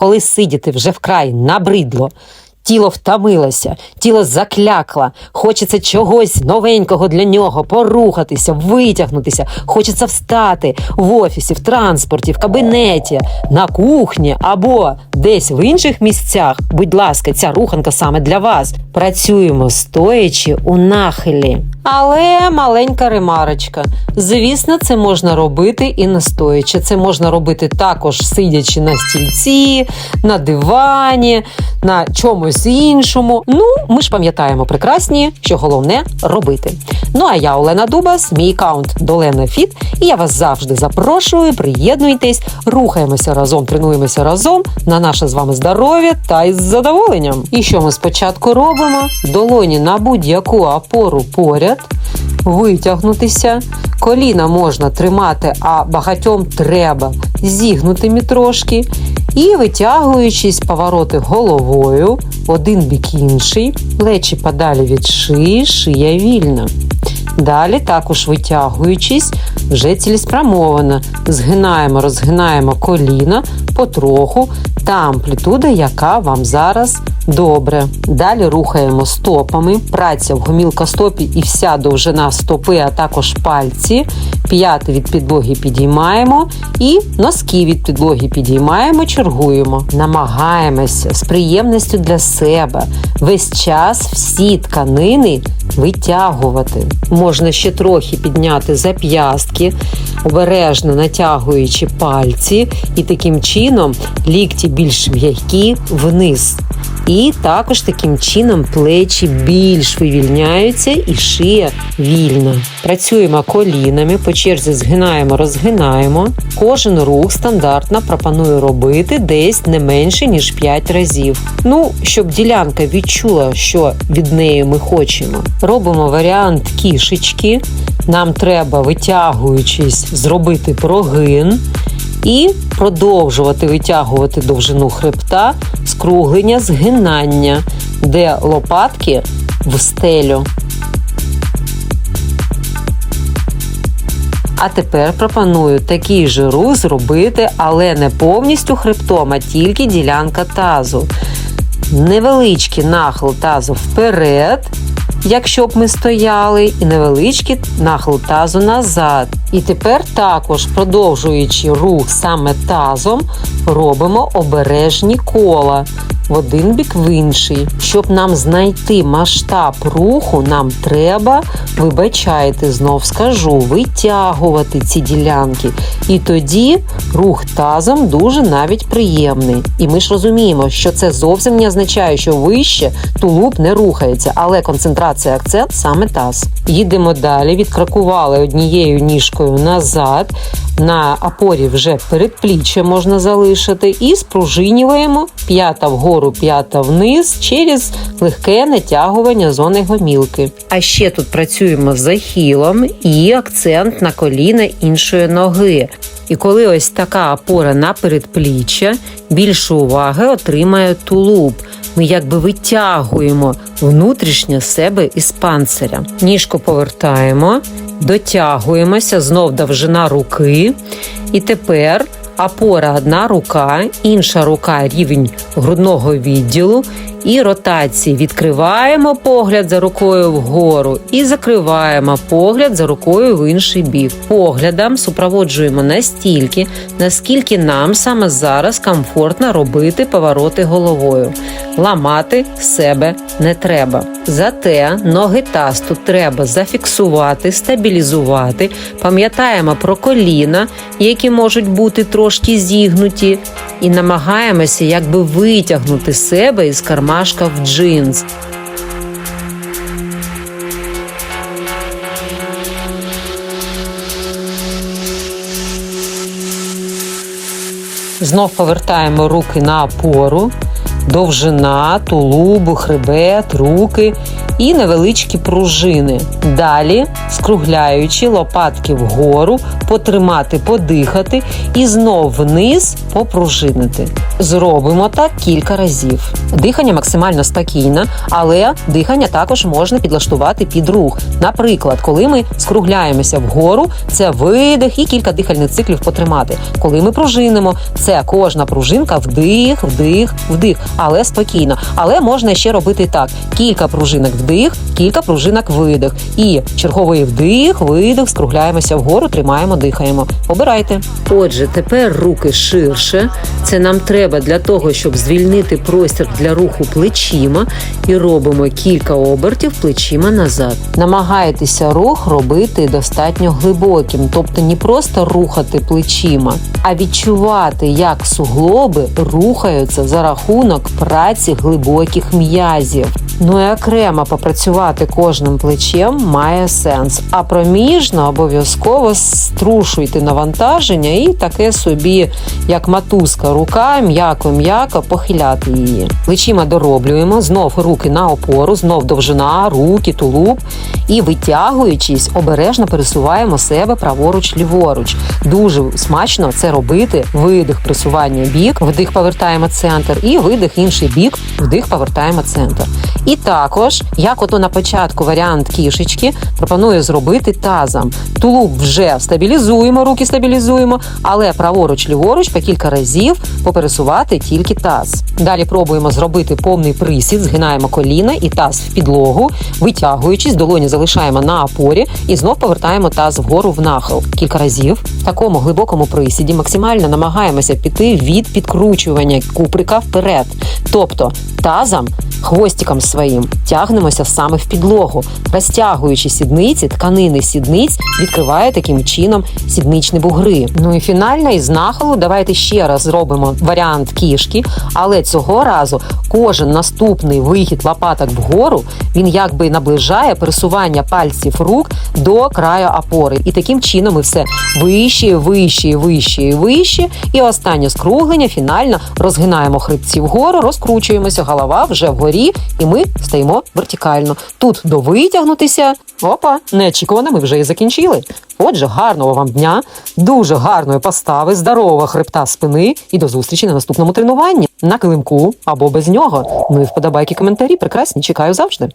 коли сидіти вже вкрай набридло. Тіло втомилося, тіло заклякло, хочеться чогось новенького для нього, порухатися, витягнутися, хочеться встати в офісі, в транспорті, в кабінеті, на кухні або десь в інших місцях. Будь ласка, ця руханка саме для вас. Працюємо стоячи у нахилі. Але маленька ремарочка. Звісно, це можна робити і не стоячи. Це можна робити також сидячи на стільці, на дивані, на чомусь іншому. Ну, ми ж пам'ятаємо прекрасні, що головне робити. Ну а я Олена Дубас, мій аккаунт Долена Фіт, і я вас завжди запрошую. Приєднуйтесь, рухаємося разом, тренуємося разом на наше з вами здоров'я та із задоволенням. І що ми спочатку робимо? Долоні на будь-яку опору поряд. Витягнутися, коліна можна тримати, а багатьом треба зігнутими трошки. І витягуючись повороти головою, один бік інший, плечі подалі від шиї, шия вільна. Далі також витягуючись, вже цілеспрямовано, згинаємо, розгинаємо коліна потроху та амплітуда, яка вам зараз добре. Далі рухаємо стопами, праця в гомілкостопі і вся довжина стопи, а також пальці. П'яти від підлоги підіймаємо і носки від підлоги підіймаємо, чергуємо. Намагаємося з приємністю для себе весь час всі тканини витягувати. Можна ще трохи підняти зап'ястки, обережно натягуючи пальці, і таким чином лікті більш м'які вниз. І також таким чином плечі більш вивільняються і шия вільна. Працюємо колінами, по черзі згинаємо, розгинаємо. Кожен рух стандартно пропоную робити десь не менше ніж 5 разів. Ну, щоб ділянка відчула, що від неї ми хочемо. Робимо варіант кішечки. Нам треба, витягуючись, зробити прогин. І продовжувати витягувати довжину хребта, скруглення, згинання, де лопатки в стелю. А тепер пропоную такий же рух зробити, але не повністю хребтом, а тільки ділянка тазу. Невеличкий нахил тазу вперед, якщо б ми стояли, і невеличкий нахил тазу назад. І тепер також, продовжуючи рух саме тазом, робимо обережні кола в один бік в інший. Щоб нам знайти масштаб руху, нам треба, вибачайте, знов скажу, витягувати ці ділянки. І тоді рух тазом дуже навіть приємний. І ми ж розуміємо, що це зовсім не означає, що вище тулуб не рухається, але концентрація акцент саме таз. Їдемо далі, відкракували однією ніжкою назад. На опорі вже передпліччя можна залишити, і спружинюємо п'ята вгору, п'ята вниз через легке натягування зони гомілки. А ще тут працюємо з захилом і акцент на коліна іншої ноги. І коли ось така опора на передпліччя, більше уваги отримає тулуб. Ми якби витягуємо внутрішнє себе із панциря. Ніжку повертаємо, дотягуємося, знов довжина руки. І тепер опора одна рука, інша рука рівень грудного відділу. І ротації відкриваємо погляд за рукою вгору і закриваємо погляд за рукою в інший бік. Поглядом супроводжуємо настільки, наскільки нам саме зараз комфортно робити повороти головою. Ламати себе не треба. Зате ноги тасту треба зафіксувати, стабілізувати. Пам'ятаємо про коліна, які можуть бути трошки зігнуті, і намагаємося якби витягнути себе із кармашка в джинс. Знов повертаємо руки на опору, довжина, тулубу, хребет, руки і невеличкі пружини. Далі, скругляючи лопатки вгору, потримати, подихати і знов вниз попружинити. Зробимо так кілька разів. Дихання максимально спокійне, але дихання також можна підлаштувати під рух. Наприклад, коли ми скругляємося вгору, це видих і кілька дихальних циклів потримати. Коли ми пружинимо, це кожна пружинка вдих, вдих, вдих, але спокійно. Але можна ще робити так: кілька пружинок вдих, кілька пружинок видих. І черговий вдих, видих, скругляємося вгору, тримаємо, дихаємо. Обирайте. Отже, тепер руки ширше. Це нам треба для того, щоб звільнити простір для руху плечима. І робимо кілька обертів плечима назад. Намагайтеся рух робити достатньо глибоким, тобто не просто рухати плечима, а відчувати, як суглоби рухаються за рахунок праці глибоких м'язів. Ну і окремо попрацювати кожним плечем має сенс. А проміжно обов'язково струшуйте навантаження і таке собі, як матузка, рука м'яко-м'яко похиляти її. Плечима дороблюємо, знов руки на опору, знов довжина, руки, тулуб. І витягуючись, обережно пересуваємо себе праворуч, ліворуч. Дуже смачно це робити. Видих пресування бік, вдих повертаємо центр, і видих інший бік, вдих повертаємо центр. І також, як ото на початку варіант кішечки, пропоную зробити тазом. Тулуб вже стабілізуємо, руки стабілізуємо, але праворуч, ліворуч по кілька разів попересувати тільки таз. Далі пробуємо зробити повний присід, згинаємо коліна і таз в підлогу, витягуючись, долоні залишаємо на опорі і знов повертаємо таз вгору в нахил. Кілька разів в такому глибокому присіді максимально намагаємося піти від підкручування куприка вперед, тобто тазом. Хвостиком своїм тягнемося саме в підлогу, розтягуючи сідниці, тканини сідниць, відкриває таким чином сідничні бугри. Ну і фінально із нахилу давайте ще раз зробимо варіант кішки, але цього разу кожен наступний вихід лопаток вгору він якби наближає пересування пальців рук до краю опори. І таким чином ми все вище, вище, вище і вище. І останнє скруглення фінально розгинаємо хребці вгору, розкручуємося, голова вже вгорі, і ми стоїмо вертикально. Тут до витягнутися. Опа, неочікувано, ми вже і закінчили. Отже, гарного вам дня, дуже гарної постави, здорового хребта спини і до зустрічі на наступному тренуванні на килимку або без нього. Ну і вподобайки коментарі прекрасні. Чекаю завжди.